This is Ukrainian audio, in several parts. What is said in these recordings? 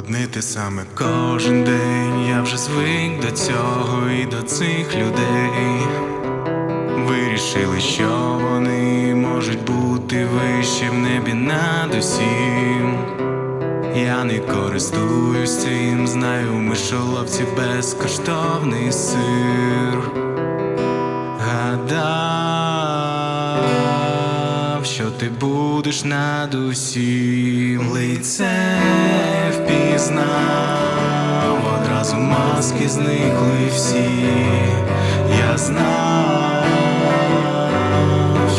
одне те саме. Кожен день я вже звик до цього і до цих людей. Вирішили, що вони можуть бути вище в небі над усім. Я не користуюсь цим, знаю, в мишоловці безкоштовний сир. Гадав, що ти будеш над усім лице маски зникли всі. Я знав,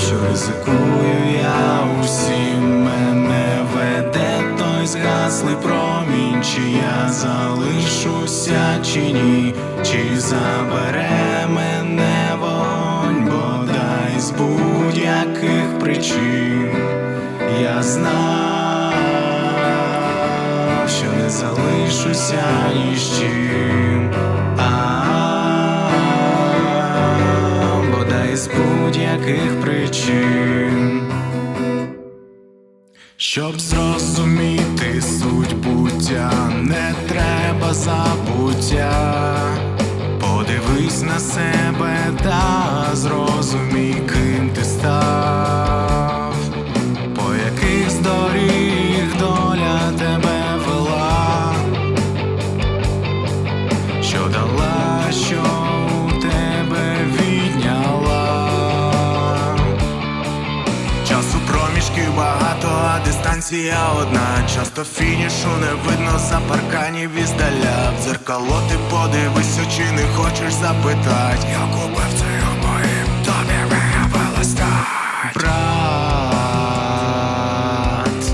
що ризикую я усім. Мене веде той згаслий промінь, чи я залишуся, чи ні, чи забере мене вогонь, бодай з будь-яких причин. Я знав, що не залишуся ні. А бодай з будь-яких причин. Щоб зрозуміти суть буття, не треба забуття. Подивись на себе та зрозумій, а дистанція одна. Часто фінішу не видно за парканів іздаля. В дзеркало ти подивись, чи не хочеш запитать. Я купив моїм тобі так. Брат,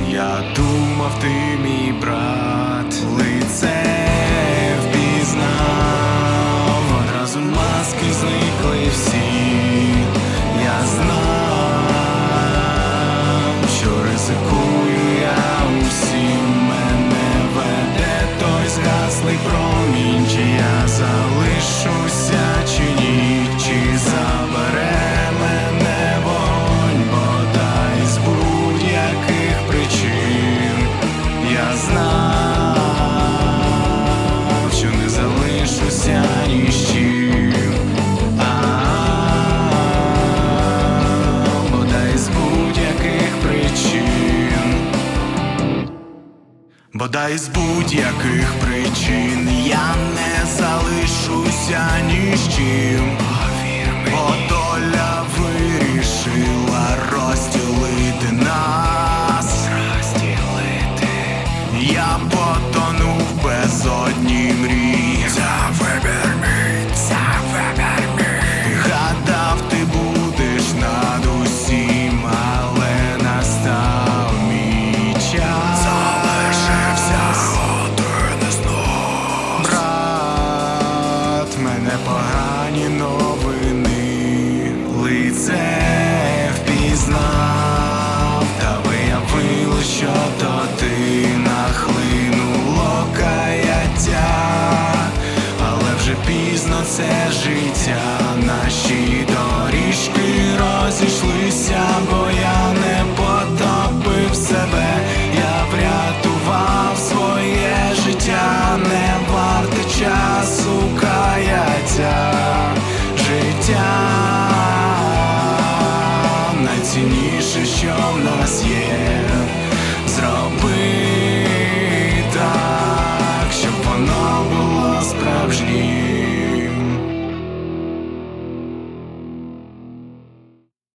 я думав, ти мій брат, лице впізнав, одразу маски зникли всі. Я знав, що я я залишуся, Бодай з будь-яких причин я не залишуся ні з чим. Бо доля Брат, мене погані новини, лице впізнав, та виявило, що то ти нахлинуло каяття, але вже пізно це життя, наші найцінніше, що в нас є, зроби